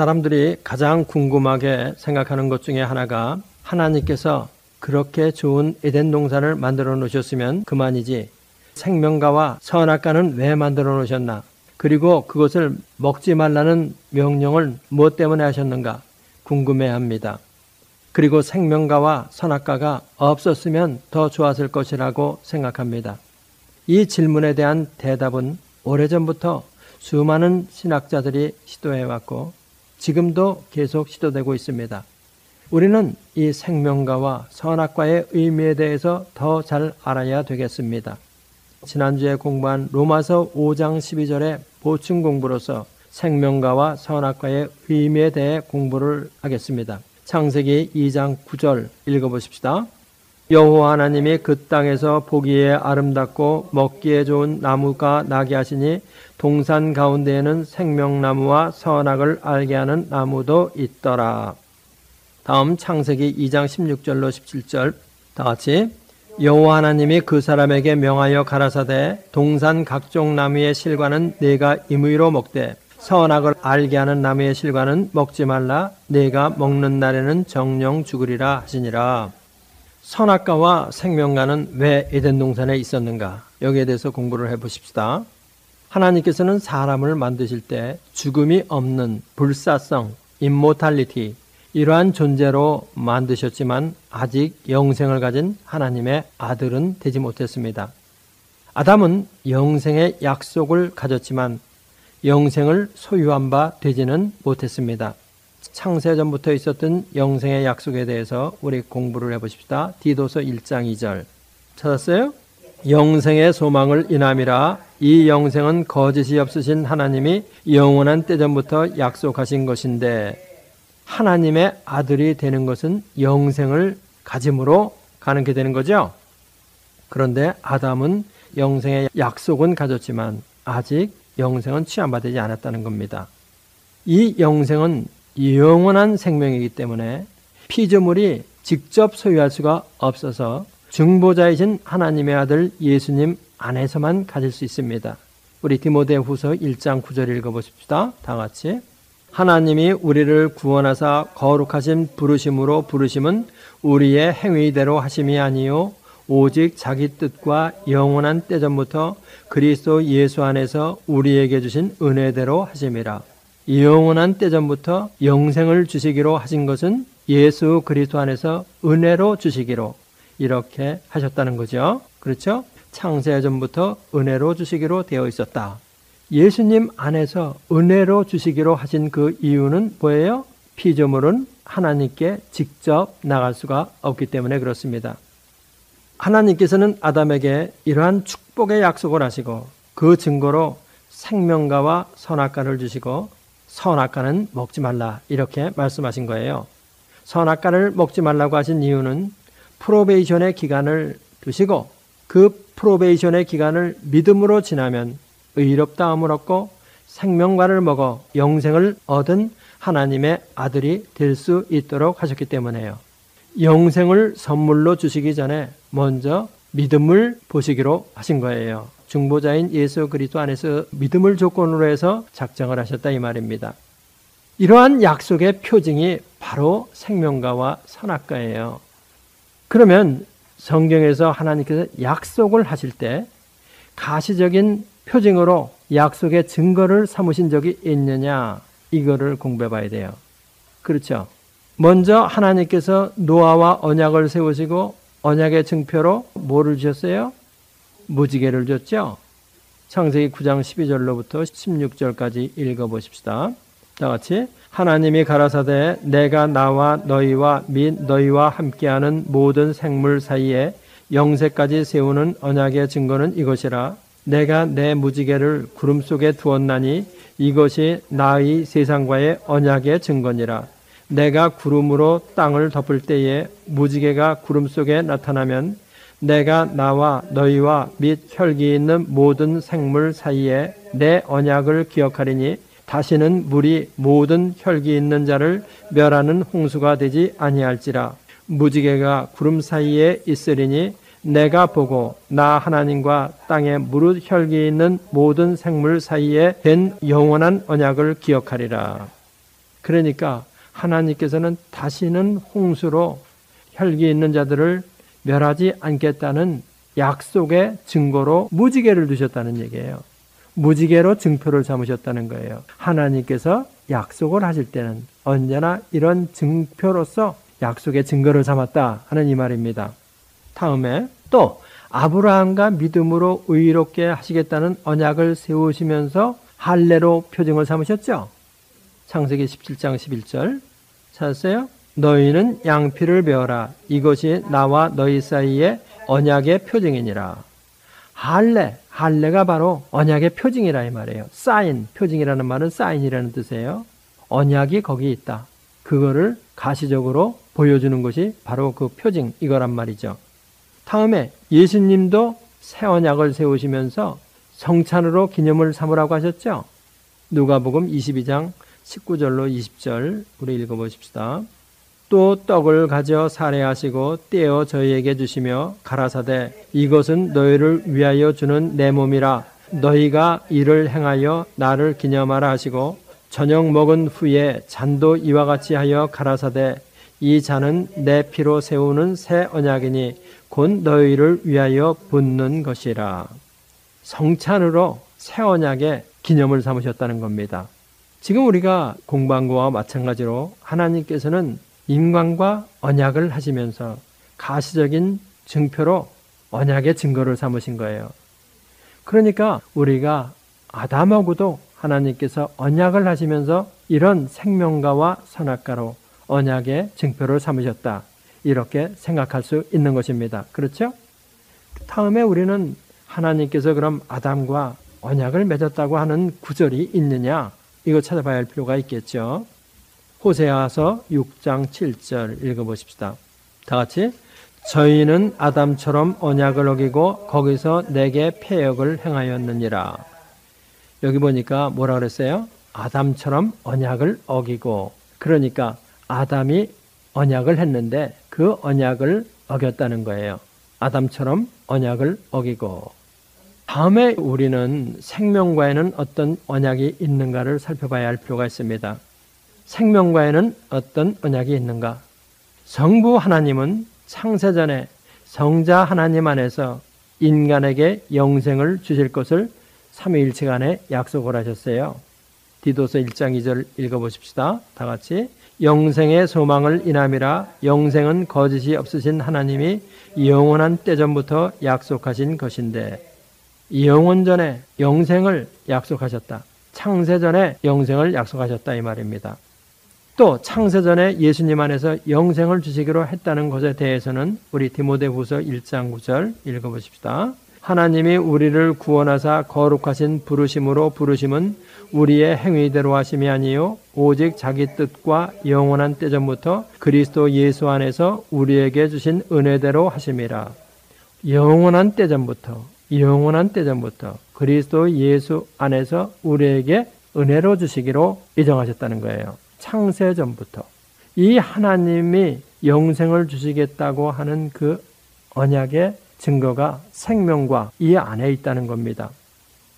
사람들이 가장 궁금하게 생각하는 것 중에 하나가 하나님께서 그렇게 좋은 에덴 동산을 만들어 놓으셨으면 그만이지 생명가와 선악과는 왜 만들어 놓으셨나? 그리고 그것을 먹지 말라는 명령을 무엇 때문에 하셨는가? 궁금해 합니다. 그리고 생명가와 선악과가 없었으면 더 좋았을 것이라고 생각합니다. 이 질문에 대한 대답은 오래전부터 수많은 신학자들이 시도해왔고 지금도 계속 시도되고 있습니다. 우리는 이 생명가와 선악과의 의미에 대해서 더 잘 알아야 되겠습니다. 지난주에 공부한 로마서 5장 12절의 보충 공부로서 생명가와 선악과의 의미에 대해 공부를 하겠습니다. 창세기 2장 9절 읽어보십시다. 여호와 하나님이 그 땅에서 보기에 아름답고 먹기에 좋은 나무가 나게 하시니 동산 가운데에는 생명나무와 선악을 알게 하는 나무도 있더라. 다음 창세기 2장 16절로 17절. 다 같이 여호와 하나님이 그 사람에게 명하여 가라사대 동산 각종 나무의 실과는 내가 임의로 먹되 선악을 알게 하는 나무의 실과는 먹지 말라. 내가 먹는 날에는 정령 죽으리라 하시니라 선악과와 생명과는 왜 에덴 동산에 있었는가 여기에 대해서 공부를 해 보십시다 하나님께서는 사람을 만드실 때 죽음이 없는 불사성 임모탈리티 이러한 존재로 만드셨지만 아직 영생을 가진 하나님의 아들은 되지 못했습니다. 아담은 영생의 약속을 가졌지만 영생을 소유한 바 되지는 못했습니다. 창세전부터 있었던 영생의 약속에 대해서 우리 공부를 해보십시다. 디도서 1장 2절 찾았어요? 영생의 소망을 인함이라 이 영생은 거짓이 없으신 하나님이 영원한 때전부터 약속하신 것인데 하나님의 아들이 되는 것은 영생을 가짐으로 가능게 되는 거죠. 그런데 아담은 영생의 약속은 가졌지만 아직 영생은 취함받지 않았다는 겁니다. 이 영생은 영원한 생명이기 때문에 피조물이 직접 소유할 수가 없어서 중보자이신 하나님의 아들 예수님 안에서만 가질 수 있습니다. 우리 디모데 후서 1장 9절 읽어보십시다. 다 같이. 하나님이 우리를 구원하사 거룩하신 부르심으로 부르심은 우리의 행위대로 하심이 아니요 오직 자기 뜻과 영원한 때전부터 그리스도 예수 안에서 우리에게 주신 은혜대로 하심이라. 영원한 때전부터 영생을 주시기로 하신 것은 예수 그리스도 안에서 은혜로 주시기로 이렇게 하셨다는 거죠. 그렇죠? 창세 전부터 은혜로 주시기로 되어 있었다. 예수님 안에서 은혜로 주시기로 하신 그 이유는 뭐예요? 피조물은 하나님께 직접 나갈 수가 없기 때문에 그렇습니다. 하나님께서는 아담에게 이러한 축복의 약속을 하시고 그 증거로 생명가와 선악과를 주시고 선악과는 먹지 말라 이렇게 말씀하신 거예요. 선악과를 먹지 말라고 하신 이유는 프로베이션의 기간을 두시고 그 프로베이션의 기간을 믿음으로 지나면 의롭다함을 얻고 생명과를 먹어 영생을 얻은 하나님의 아들이 될 수 있도록 하셨기 때문에요. 영생을 선물로 주시기 전에 먼저 믿음을 보시기로 하신 거예요. 중보자인 예수 그리스도 안에서 믿음을 조건으로 해서 작정을 하셨다 이 말입니다. 이러한 약속의 표징이 바로 생명가와 선악가예요. 그러면 성경에서 하나님께서 약속을 하실 때 가시적인 표징으로 약속의 증거를 삼으신 적이 있느냐 이거를 공부해 봐야 돼요. 그렇죠. 먼저 하나님께서 노아와 언약을 세우시고 언약의 증표로 뭐를 주셨어요? 무지개를 줬죠. 창세기 9장 12절로부터 16절까지 읽어 보십시다. 다 같이 하나님이 가라사대 내가 나와 너희와 및 너희와 함께하는 모든 생물 사이에 영세까지 세우는 언약의 증거는 이것이라 내가 내 무지개를 구름 속에 두었나니 이것이 나의 세상과의 언약의 증거니라. 내가 구름으로 땅을 덮을 때에 무지개가 구름 속에 나타나면 내가 나와 너희와 및 혈기 있는 모든 생물 사이에 내 언약을 기억하리니 다시는 물이 모든 혈기 있는 자를 멸하는 홍수가 되지 아니할지라 무지개가 구름 사이에 있으리니 내가 보고 나 하나님과 땅에 무릇 혈기 있는 모든 생물 사이에 된 영원한 언약을 기억하리라. 그러니까 하나님께서는 다시는 홍수로 혈기 있는 자들을 멸하지 않겠다는 약속의 증거로 무지개를 두셨다는 얘기예요. 무지개로 증표를 삼으셨다는 거예요. 하나님께서 약속을 하실 때는 언제나 이런 증표로서 약속의 증거를 삼았다 하는 이 말입니다. 다음에 또 아브라함과 믿음으로 의롭게 하시겠다는 언약을 세우시면서 할례로 표징을 삼으셨죠. 창세기 17장 11절 찾았어요? 너희는 양피를 베어라. 이것이 나와 너희 사이에 언약의 표징이니라. 할례, 할례가 바로 언약의 표징이라 이 말이에요. 사인, 표징이라는 말은 사인이라는 뜻이에요. 언약이 거기 있다. 그거를 가시적으로 보여주는 것이 바로 그 표징 이거란 말이죠. 다음에 예수님도 새 언약을 세우시면서 성찬으로 기념을 삼으라고 하셨죠. 누가복음 22장 19절로 20절 우리 읽어보십시다. 또 떡을 가져 살해하시고 떼어 저희에게 주시며 가라사대 이것은 너희를 위하여 주는 내 몸이라 너희가 이를 행하여 나를 기념하라 하시고 저녁 먹은 후에 잔도 이와 같이 하여 가라사대 이 잔은 내 피로 세우는 새 언약이니 곧 너희를 위하여 붓는 것이라 성찬으로 새 언약의 기념을 삼으셨다는 겁니다. 지금 우리가 거와 마찬가지로 하나님께서는 인간과 언약을 하시면서 가시적인 증표로 언약의 증거를 삼으신 거예요. 그러니까 우리가 아담하고도 하나님께서 언약을 하시면서 이런 생명가와 선악가로 언약의 증표를 삼으셨다. 이렇게 생각할 수 있는 것입니다. 그렇죠? 다음에 우리는 하나님께서 그럼 아담과 언약을 맺었다고 하는 구절이 있느냐? 이거 찾아봐야 할 필요가 있겠죠. 호세아서 6장 7절 읽어보십시다. 다 같이 저희는 아담처럼 언약을 어기고 거기서 내게 폐역을 행하였느니라. 여기 보니까 뭐라 그랬어요? 아담처럼 언약을 어기고 그러니까 아담이 언약을 했는데 그 언약을 어겼다는 거예요. 아담처럼 언약을 어기고 다음에 우리는 생명과에는 어떤 언약이 있는가를 살펴봐야 할 필요가 있습니다. 생명과에는 어떤 언약이 있는가? 성부 하나님은 창세전에 성자 하나님 안에서 인간에게 영생을 주실 것을 삼위일체간에 약속을 하셨어요. 디도서 1장 2절 읽어보십시다. 다 같이 영생의 소망을 인함이라 영생은 거짓이 없으신 하나님이 영원한 때전부터 약속하신 것인데 영원 전에 영생을 약속하셨다. 창세 전에 영생을 약속하셨다 이 말입니다. 또 창세전에 예수님 안에서 영생을 주시기로 했다는 것에 대해서는 우리 디모데후서 1장 9절 읽어보십시다. 하나님이 우리를 구원하사 거룩하신 부르심으로 부르심은 우리의 행위대로 하심이 아니요 오직 자기 뜻과 영원한 때전부터 그리스도 예수 안에서 우리에게 주신 은혜대로 하심이라. 영원한 때전부터 영원한 때전부터 그리스도 예수 안에서 우리에게 은혜로 주시기로 예정하셨다는 거예요. 창세전부터 이 하나님이 영생을 주시겠다고 하는 그 언약의 증거가 생명과 이 안에 있다는 겁니다.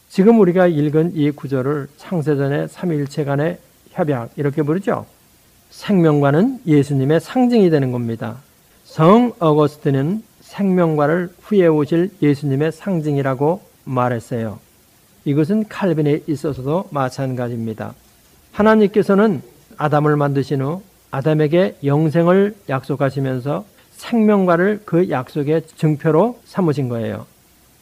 지금 우리가 읽은 이 구절을 창세전의 삼일체 간의 협약 이렇게 부르죠. 생명과는 예수님의 상징이 되는 겁니다. 성 어거스트는 생명과를 후에 오실 예수님의 상징이라고 말했어요. 이것은 칼빈에 있어서도 마찬가지입니다. 하나님께서는 아담을 만드신 후 아담에게 영생을 약속하시면서 생명과를 그 약속의 증표로 삼으신 거예요.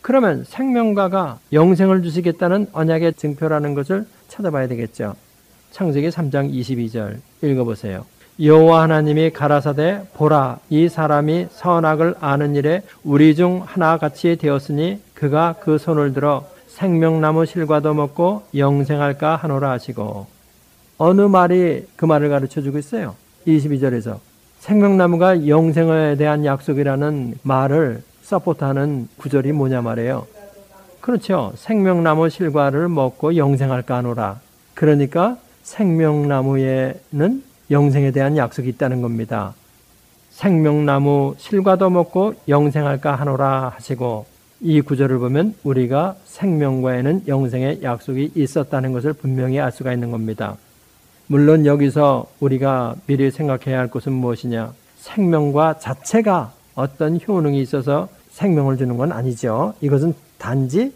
그러면 생명과가 영생을 주시겠다는 언약의 증표라는 것을 찾아봐야 되겠죠. 창세기 3장 22절 읽어보세요. 여호와 하나님이 가라사대 보라 이 사람이 선악을 아는 일에 우리 중 하나같이 되었으니 그가 그 손을 들어 생명나무 실과도 먹고 영생할까 하노라 하시고 어느 말이 그 말을 가르쳐 주고 있어요. 22절에서 생명나무가 영생에 대한 약속이라는 말을 서포트하는 구절이 뭐냐 말이에요. 그렇죠. 생명나무 실과를 먹고 영생할까 하노라. 그러니까 생명나무에는 영생에 대한 약속이 있다는 겁니다. 생명나무 실과도 먹고 영생할까 하노라 하시고 이 구절을 보면 우리가 생명과에는 영생의 약속이 있었다는 것을 분명히 알 수가 있는 겁니다. 물론 여기서 우리가 미리 생각해야 할 것은 무엇이냐? 생명과 자체가 어떤 효능이 있어서 생명을 주는 건 아니죠. 이것은 단지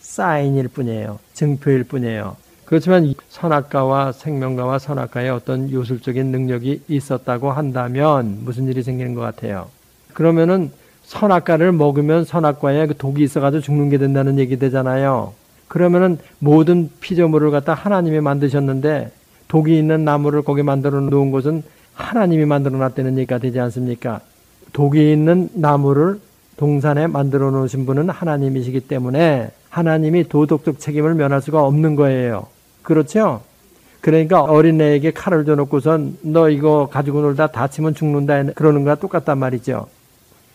사인일 뿐이에요. 증표일 뿐이에요. 그렇지만 선악과와 생명과와 선악과의 어떤 요술적인 능력이 있었다고 한다면 무슨 일이 생기는 것 같아요. 그러면은 선악과를 먹으면 선악과에 그 독이 있어가지고 죽는 게 된다는 얘기 되잖아요. 그러면은 모든 피조물을 갖다 하나님이 만드셨는데 독이 있는 나무를 거기 만들어 놓은 것은 하나님이 만들어 놨다는 얘기가 되지 않습니까? 독이 있는 나무를 동산에 만들어 놓으신 분은 하나님이시기 때문에 하나님이 도덕적 책임을 면할 수가 없는 거예요. 그렇죠? 그러니까 어린애에게 칼을 줘놓고선 너 이거 가지고 놀다 다치면 죽는다 그러는 거와 똑같단 말이죠.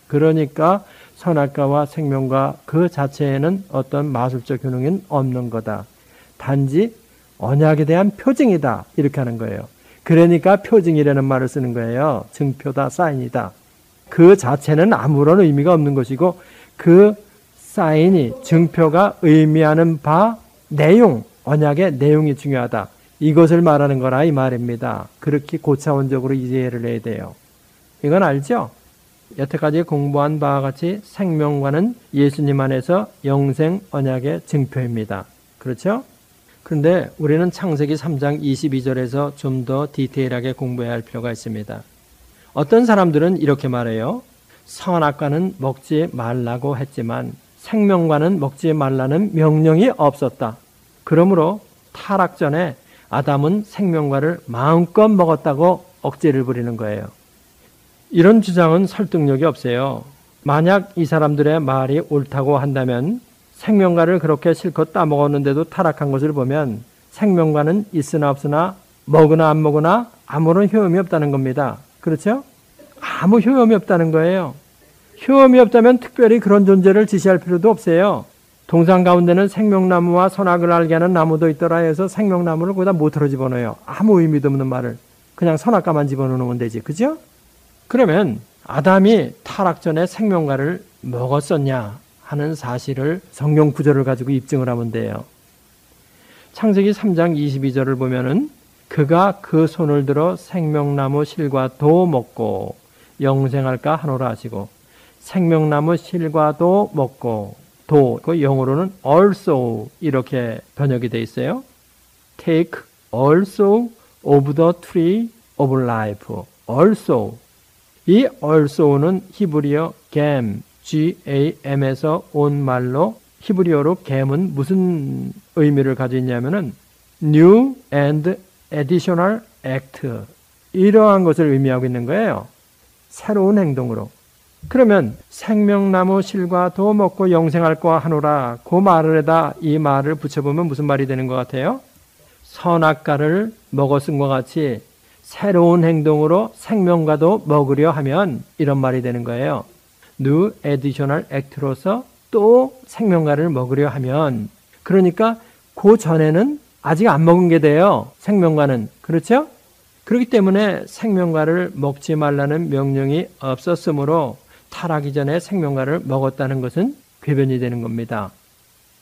그러니까 선악과와 생명과 그 자체에는 어떤 마술적 효능은 없는 거다. 단지 언약에 대한 표징이다. 이렇게 하는 거예요. 그러니까 표징이라는 말을 쓰는 거예요. 증표다, 사인이다. 그 자체는 아무런 의미가 없는 것이고 그 사인이 증표가 의미하는 바 내용, 언약의 내용이 중요하다. 이것을 말하는 거라 이 말입니다. 그렇게 고차원적으로 이해를 해야 돼요. 이건 알죠? 여태까지 공부한 바와 같이 생명과는 예수님 안에서 영생 언약의 증표입니다. 그렇죠? 그런데 우리는 창세기 3장 22절에서 좀 더 디테일하게 공부해야 할 필요가 있습니다. 어떤 사람들은 이렇게 말해요. 선악과는 먹지 말라고 했지만 생명과는 먹지 말라는 명령이 없었다. 그러므로 타락 전에 아담은 생명과를 마음껏 먹었다고 억지를 부리는 거예요. 이런 주장은 설득력이 없어요. 만약 이 사람들의 말이 옳다고 한다면 생명과를 그렇게 실컷 따먹었는데도 타락한 것을 보면 생명과는 있으나 없으나 먹으나 안 먹으나 아무런 효험이 없다는 겁니다. 그렇죠? 아무 효험이 없다는 거예요. 효험이 없다면 특별히 그런 존재를 지시할 필요도 없어요. 동상 가운데는 생명나무와 선악을 알게 하는 나무도 있더라 해서 생명나무를 거기다 못으로 집어넣어요. 아무 의미도 없는 말을. 그냥 선악과만 집어넣으면 되지. 그죠? 그러면 아담이 타락 전에 생명과를 먹었었냐 하는 사실을 성경 구절을 가지고 입증을 하면 돼요. 창세기 3장 22절을 보면은 그가 그 손을 들어 생명나무 실과 도 먹고 영생할까 하노라 하시고 생명나무 실과도 먹고 도, 그 영어로는 also 이렇게 번역이 되어 있어요. Take also of the tree of life. also. 이 also는 히브리어 gam, G-A-M에서 온 말로 히브리어로 gem은 무슨 의미를 가지고 있냐면은 new and additional act. 이러한 것을 의미하고 있는 거예요. 새로운 행동으로. 그러면 생명나무 실과 도 먹고 영생할 거 하노라 그 말을에다 이 말을 붙여보면 무슨 말이 되는 것 같아요? 선악과를 먹었은 것 같이 새로운 행동으로 생명과도 먹으려 하면 이런 말이 되는 거예요. New Additional Act로서 또 생명과를 먹으려 하면 그러니까 그 전에는 아직 안 먹은 게 돼요. 생명과는 그렇죠? 그렇기 때문에 생명과를 먹지 말라는 명령이 없었으므로 타락이 전에 생명과를 먹었다는 것은 궤변이 되는 겁니다.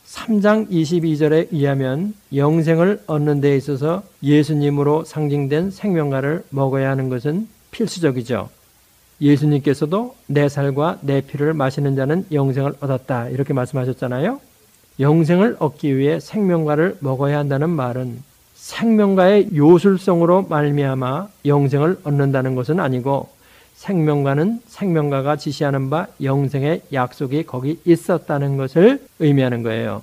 3장 22절에 의하면 영생을 얻는 데 있어서 예수님으로 상징된 생명과를 먹어야 하는 것은 필수적이죠. 예수님께서도 내 살과 내 피를 마시는 자는 영생을 얻었다. 이렇게 말씀하셨잖아요. 영생을 얻기 위해 생명과를 먹어야 한다는 말은 생명과의 요술성으로 말미암아 영생을 얻는다는 것은 아니고 생명과는 생명가가 지시하는 바 영생의 약속이 거기 있었다는 것을 의미하는 거예요.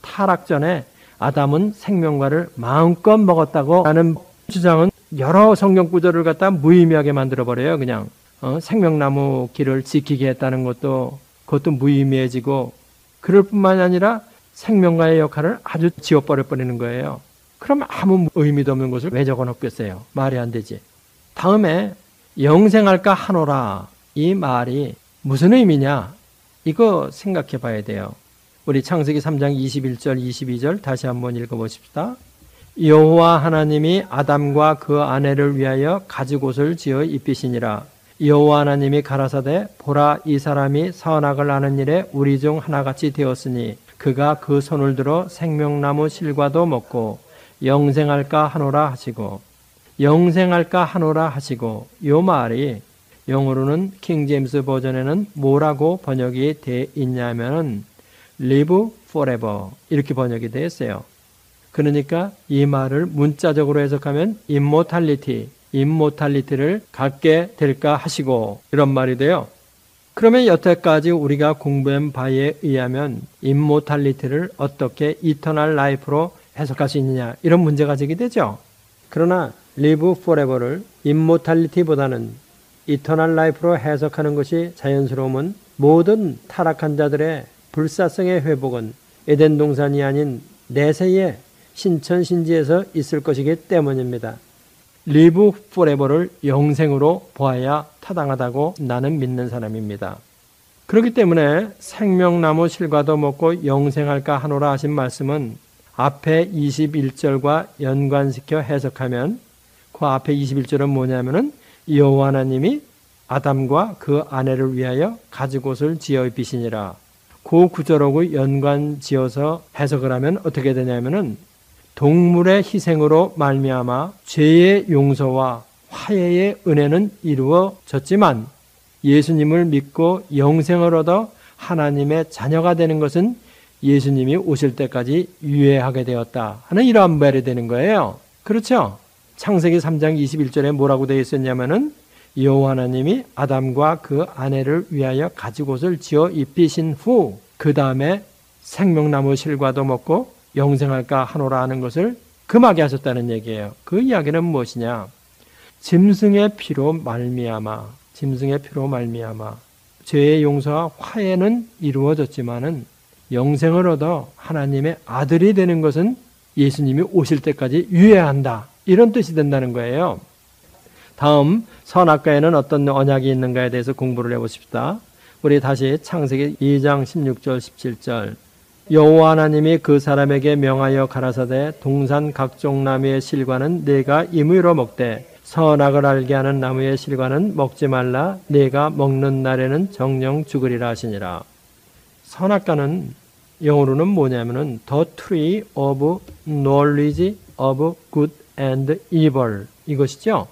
타락 전에 아담은 생명과를 마음껏 먹었다고 하는 주장은 여러 성경 구절을 갖다 무의미하게 만들어 버려요. 그냥 어, 생명나무 길을 지키게 했다는 것도 그것도 무의미해지고 그럴 뿐만 아니라 생명과의 역할을 아주 지워버려 버리는 거예요. 그럼 아무 의미도 없는 것을 왜 적어 놓겠어요? 말이 안 되지. 다음에 영생할까 하노라 이 말이 무슨 의미냐? 이거 생각해 봐야 돼요. 우리 창세기 3장 21절 22절 다시 한번 읽어 보십시다. 여호와 하나님이 아담과 그 아내를 위하여 가죽옷을 지어 입히시니라. 여호와 하나님이 가라사대 보라 이 사람이 선악을 아는 일에 우리 중 하나같이 되었으니 그가 그 손을 들어 생명나무 실과도 먹고 영생할까 하노라 하시고 영생할까 하노라 하시고 요 말이 영어로는 킹 제임스 버전에는 뭐라고 번역이 돼 있냐면은 live forever 이렇게 번역이 되어 있어요. 그러니까 이 말을 문자적으로 해석하면 immortality를 갖게 될까 하시고 이런 말이 돼요. 그러면 여태까지 우리가 공부한 바에 의하면 immortality를 어떻게 eternal life로 해석할 수 있느냐 이런 문제가 제기되죠. 그러나 live forever를 immortality보다는 eternal life로 해석하는 것이 자연스러움은 모든 타락한 자들의 불사성의 회복은 에덴 동산이 아닌 내세의 신천 신지에서 있을 것이기 때문입니다. Live forever를 영생으로 보아야 타당하다고 나는 믿는 사람입니다. 그렇기 때문에 생명나무 실과도 먹고 영생할까 하노라 하신 말씀은 앞에 21절과 연관시켜 해석하면 그 앞에 21절은 뭐냐면은 여호와 하나님이 아담과 그 아내를 위하여 가죽옷을 지어 입히시니라. 그 구절하고 연관 지어서 해석을 하면 어떻게 되냐면은 동물의 희생으로 말미암아 죄의 용서와 화해의 은혜는 이루어졌지만 예수님을 믿고 영생을 얻어 하나님의 자녀가 되는 것은 예수님이 오실 때까지 유예하게 되었다 하는 이러한 말이 되는 거예요. 그렇죠? 창세기 3장 21절에 뭐라고 되어 있었냐면은 여호와 하나님이 아담과 그 아내를 위하여 가지옷을 지어 입히신 후 그 다음에 생명나무 실과도 먹고 영생할까 하노라 하는 것을 금하게 하셨다는 얘기예요. 그 이야기는 무엇이냐? 짐승의 피로 말미암아 짐승의 피로 말미암아 죄의 용서와 화해는 이루어졌지만은 영생을 얻어 하나님의 아들이 되는 것은 예수님이 오실 때까지 유예한다. 이런 뜻이 된다는 거예요. 다음 선악과에는 어떤 언약이 있는가에 대해서 공부를 해보십시다. 우리 다시 창세기 2장 16절 17절 여호와 하나님이 그 사람에게 명하여 가라사대 동산 각종 나무의 실과는 내가 임의로 먹되 선악을 알게 하는 나무의 실과는 먹지 말라 내가 먹는 날에는 정령 죽으리라 하시니라. 선악과는 영어로는 뭐냐면은 the tree of knowledge of good and evil 이것이죠.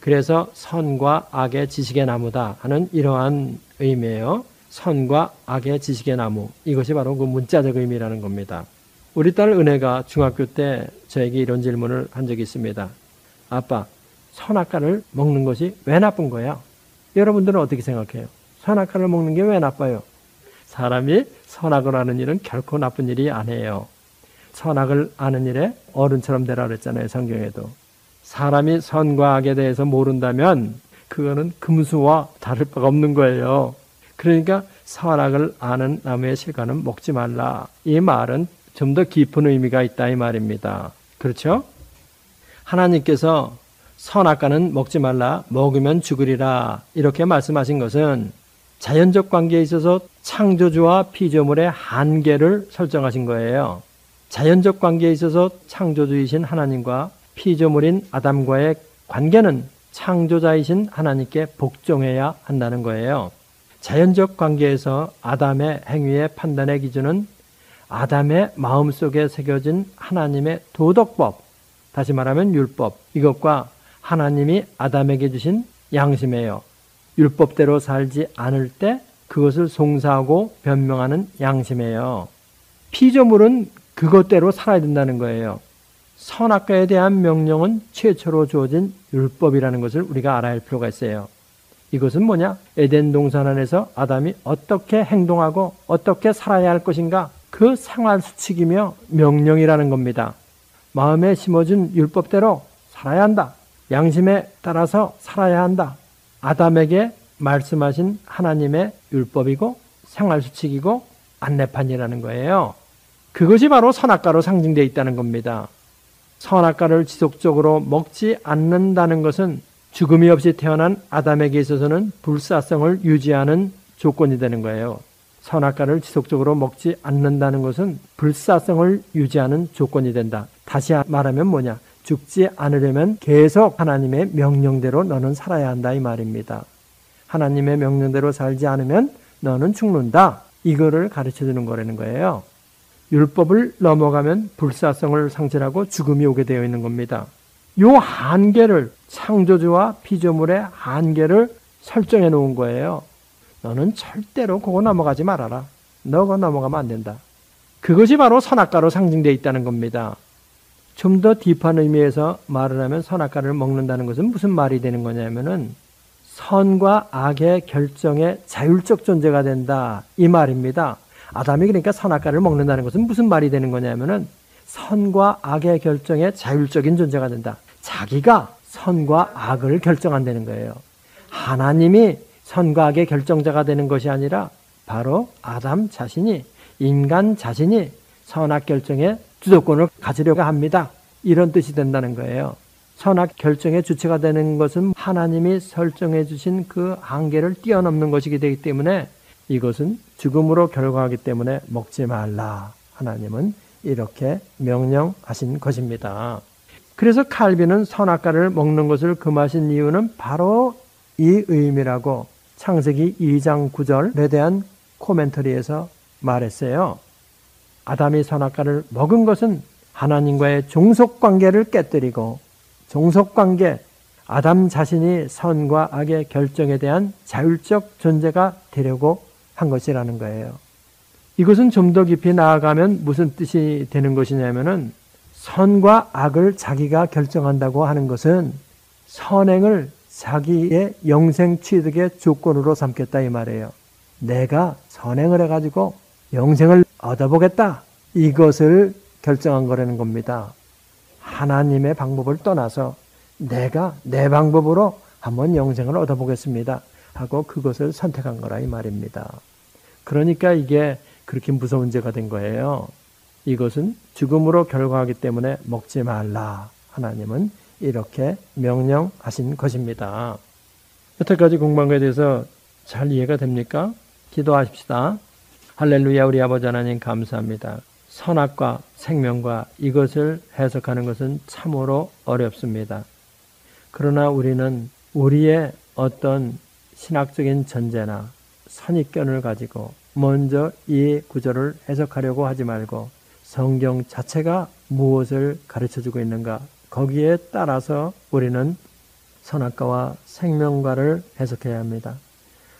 그래서 선과 악의 지식의 나무다 하는 이러한 의미예요. 선과 악의 지식의 나무 이것이 바로 그 문자적 의미라는 겁니다. 우리 딸 은혜가 중학교 때 저에게 이런 질문을 한 적이 있습니다. 아빠, 선악과를 먹는 것이 왜 나쁜 거야? 여러분들은 어떻게 생각해요? 선악과를 먹는 게 왜 나빠요? 사람이 선악을 하는 일은 결코 나쁜 일이 아니에요. 선악을 아는 일에 어른처럼 되라 그랬잖아요, 성경에도. 사람이 선과 악에 대해서 모른다면 그거는 금수와 다를 바가 없는 거예요. 그러니까 선악을 아는 나무의 실과는 먹지 말라. 이 말은 좀 더 깊은 의미가 있다 이 말입니다. 그렇죠? 하나님께서 선악과는 먹지 말라. 먹으면 죽으리라. 이렇게 말씀하신 것은 자연적 관계에 있어서 창조주와 피조물의 한계를 설정하신 거예요. 자연적 관계에 있어서 창조주이신 하나님과 피조물인 아담과의 관계는 창조자이신 하나님께 복종해야 한다는 거예요. 자연적 관계에서 아담의 행위의 판단의 기준은 아담의 마음 속에 새겨진 하나님의 도덕법, 다시 말하면 율법, 이것과 하나님이 아담에게 주신 양심이에요. 율법대로 살지 않을 때 그것을 송사하고 변명하는 양심이에요. 피조물은 그것대로 살아야 된다는 거예요. 선악과에 대한 명령은 최초로 주어진 율법이라는 것을 우리가 알아야 할 필요가 있어요. 이것은 뭐냐? 에덴 동산 안에서 아담이 어떻게 행동하고 어떻게 살아야 할 것인가? 그 생활 수칙이며 명령이라는 겁니다. 마음에 심어준 율법대로 살아야 한다. 양심에 따라서 살아야 한다. 아담에게 말씀하신 하나님의 율법이고 생활 수칙이고 안내판이라는 거예요. 그것이 바로 선악과로 상징되어 있다는 겁니다. 선악과를 지속적으로 먹지 않는다는 것은 죽음이 없이 태어난 아담에게 있어서는 불사성을 유지하는 조건이 되는 거예요. 선악과를 지속적으로 먹지 않는다는 것은 불사성을 유지하는 조건이 된다. 다시 말하면 뭐냐? 죽지 않으려면 계속 하나님의 명령대로 너는 살아야 한다 이 말입니다. 하나님의 명령대로 살지 않으면 너는 죽는다. 이거를 가르쳐 주는 거라는 거예요. 율법을 넘어가면 불사성을 상실하고 죽음이 오게 되어 있는 겁니다. 요 한계를 창조주와 피조물의 한계를 설정해 놓은 거예요. 너는 절대로 그거 넘어가지 말아라. 너가 넘어가면 안 된다. 그것이 바로 선악과로 상징되어 있다는 겁니다. 좀 더 딥한 의미에서 말을 하면 선악과를 먹는다는 것은 무슨 말이 되는 거냐면은 선과 악의 결정에 자율적 존재가 된다. 이 말입니다. 아담이 그러니까 선악과를 먹는다는 것은 무슨 말이 되는 거냐면은 선과 악의 결정에 자율적인 존재가 된다. 자기가 선과 악을 결정한다는 거예요. 하나님이 선과 악의 결정자가 되는 것이 아니라 바로 아담 자신이 인간 자신이 선악 결정의 주도권을 가지려고 합니다. 이런 뜻이 된다는 거예요. 선악 결정의 주체가 되는 것은 하나님이 설정해 주신 그 한계를 뛰어넘는 것이기 되기 때문에 이것은 죽음으로 결과하기 때문에 먹지 말라. 하나님은 이렇게 명령하신 것입니다. 그래서 칼빈은 선악과를 먹는 것을 금하신 이유는 바로 이 의미라고 창세기 2장 9절에 대한 코멘터리에서 말했어요. 아담이 선악과를 먹은 것은 하나님과의 종속 관계를 깨뜨리고 종속 관계 아담 자신이 선과 악의 결정에 대한 자율적 존재가 되려고 한 것이라는 거예요. 이것은 좀 더 깊이 나아가면 무슨 뜻이 되는 것이냐면은 선과 악을 자기가 결정한다고 하는 것은 선행을 자기의 영생 취득의 조건으로 삼겠다 이 말이에요. 내가 선행을 해가지고 영생을 얻어보겠다. 이것을 결정한 거라는 겁니다. 하나님의 방법을 떠나서 내가 내 방법으로 한번 영생을 얻어보겠습니다. 하고 그것을 선택한 거라 이 말입니다. 그러니까 이게 그렇게 무서운 죄가 된 거예요. 이것은 죽음으로 결과하기 때문에 먹지 말라. 하나님은 이렇게 명령하신 것입니다. 여태까지 공부한 것에 대해서 잘 이해가 됩니까? 기도하십시다. 할렐루야 우리 아버지 하나님 감사합니다. 선악과 생명과 이것을 해석하는 것은 참으로 어렵습니다. 그러나 우리는 우리의 어떤 신학적인 전제나 선입견을 가지고 먼저 이 구절을 해석하려고 하지 말고 성경 자체가 무엇을 가르쳐 주고 있는가 거기에 따라서 우리는 선악과와 생명과를 해석해야 합니다.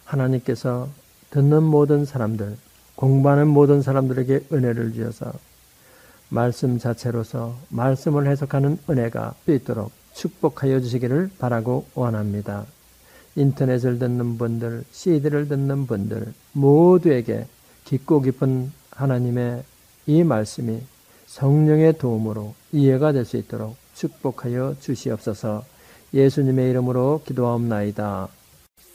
하나님께서 듣는 모든 사람들, 공부하는 모든 사람들에게 은혜를 주어서 말씀 자체로서 말씀을 해석하는 은혜가 있도록 축복하여 주시기를 바라고 원합니다. 인터넷을 듣는 분들, CD를 듣는 분들 모두에게 깊고 깊은 하나님의 이 말씀이 성령의 도움으로 이해가 될 수 있도록 축복하여 주시옵소서 예수님의 이름으로 기도하옵나이다.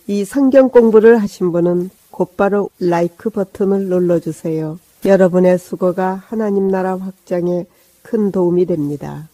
이 성경 공부를 하신 분은 곧바로 라이크 버튼을 눌러주세요. 여러분의 수고가 하나님 나라 확장에 큰 도움이 됩니다.